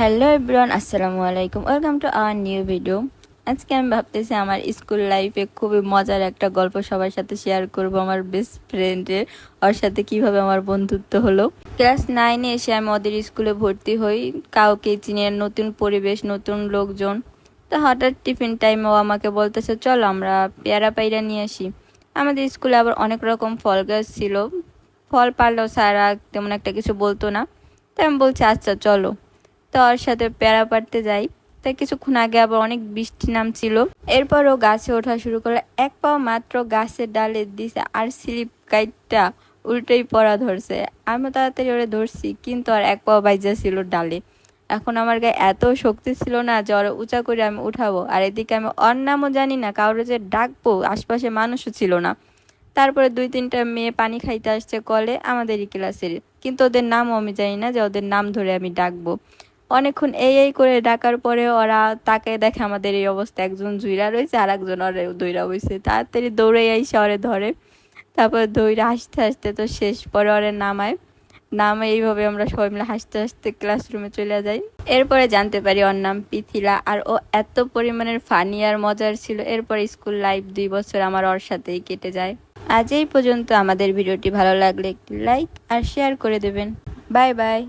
Hello everyone আসসালামু আলাইকুম welcome to our new video আজকে আমি ভাবতেছি আমার স্কুল লাইফে খুবই মজার একটা গল্প সবার সাথে শেয়ার করব আমার বেস্ট ফ্রেন্ডের ওর সাথে কীভাবে আমার বন্ধুত্ব হলো। ক্লাস নাইনে এসে আমি ওদের স্কুলে ভর্তি হই, কাউকে চিনি নতুন পরিবেশ, নতুন লোকজন। তো হঠাৎ টিফিন টাইমে ও আমাকে বলতেছে, চলো আমরা পেয়ারা পাইরা নিয়ে আসি। আমাদের স্কুলে আবার অনেক রকম ফল গাছ ছিল। ফল পারলেও স্যারা তেমন একটা কিছু বলতো না। তাই আমি বলছি আচ্ছা চলো। তো ওর সাথে প্যারা পাড়তে যাই। তাই কিছুক্ষণ আগে আবার অনেক বৃষ্টি নামছিল। এরপর ও গাছে ওঠা শুরু করল। এক পাও মাত্র গাছের ডালে দিছে আর স্লিপ কাইটটা উল্টোই পড়া ধরছে। আমি তাড়াতাড়ি ওরে ধরছি, কিন্তু আর এক পাও বাইজা ছিল ডালে। এখন আমার গায়ে এত শক্তি ছিল না যে ওরা উঁচা করে আমি উঠাবো। আর এদিকে আমি ওর নামও জানি না কারোর যে ডাকবো, আশপাশে মানুষও ছিল না। তারপরে দুই তিনটা মেয়ে পানি খাইতে আসছে কলে আমাদেরই ক্লাসের। কিন্তু ওদের নামও আমি জানি না যে ওদের নাম ধরে আমি ডাকবো। অনেকক্ষণ এই এই করে ডাকার পরে ওরা তাকে দেখে আমাদের এই অবস্থা একজন জুইরা রয়েছে আর একজন ওরে দইরা বইছে। তাড়াতাড়ি দৌড়ে আইসে ওরে ধরে। তারপর দৌড়ে হাসতে হাসতে তো শেষ পরে ওরে নামায়। নামে এইভাবে আমরা সবাই মিলে হাসতে হাসতে ক্লাসরুমে চলে যাই। এরপরে জানতে পারি ওর নাম পিথিলা আর ও এত পরিমাণের ফানি আর মজার ছিল। এরপর স্কুল লাইফ দুই বছর আমার ওর সাথেই কেটে যায়। আজ এই পর্যন্ত আমাদের ভিডিওটি ভালো লাগলে একটি লাইক আর শেয়ার করে দেবেন। Bye bye